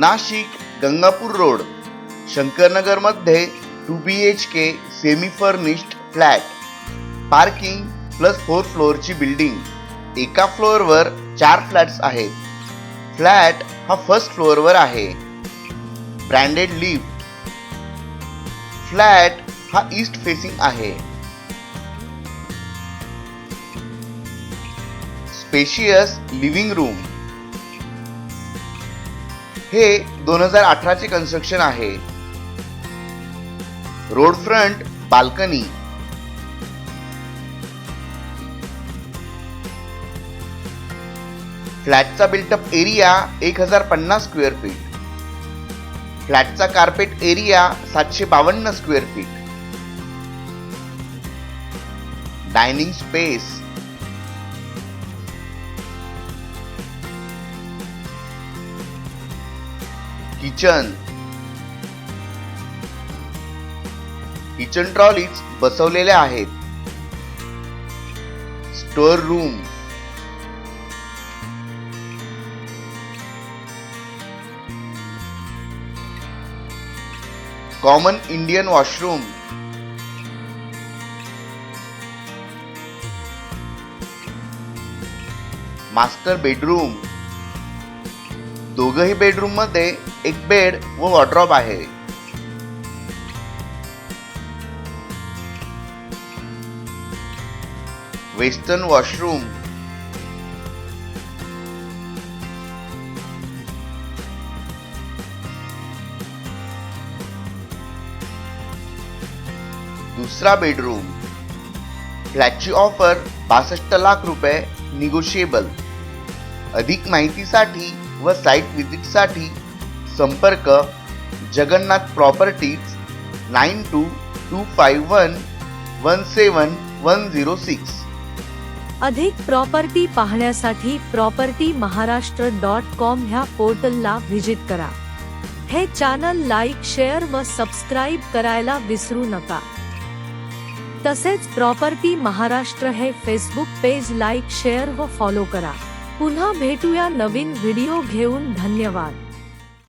Nashik Gangapur road शंकरनगरमध्ये two B H K semi furnished flat parking plus four फ्लोअरची building एका फ्लोअरवर चार flats आहेत. Flat हा फर्स्ट फ्लोअरवर आहे. ब्रँडेड लिफ्ट फ्लॅट हा ईस्ट फेसिंग आहे. स्पेशियस लिव्हिंग रूम हे दोन हजार अठराचे कन्स्ट्रक्शन आहे. रोड फ्रंट बाल्कनी फ्लॅटचा बिल्टअप एरिया एक हजार पन्नास स्क्वेअर फीट फ्लॅटचा कार्पेट एरिया सातशे बावन्न square feet dining space kitchen. Kitchen trolleys बसवलेल्या आहेत. Store room. Common Indian washroom. Master bedroom. दोघही बेडरूम मध्ये एक बेड व वॉर्ड्रॉप आहे. वेस्टर्न वॉशरूम दुसरा बेडरूम फ्लॅटची ऑफ़र बासष्ट लाख रुपये निगोशिएबल अधिक माहितीसाठी व साईट व्हिजिटसाठी संपर्क Jagannath properties nine two two five one one seven one zero six अधिक प्रॉपर्टी पाहण्यासाठी प्रॉपर्टी महाराष्ट्र डॉट कॉम ह्या पोर्टलला व्हिजिट करा. हे चॅनल लाईक शेअर व सबस्क्राईब करायला विसरू नका. तसेच प्रॉपर्टी महाराष्ट्र हे फेसबुक पेज लाईक शेअर व फॉलो करा. पुन्हा भेटूया नवीन व्हिडिओ घेऊन. धन्यवाद.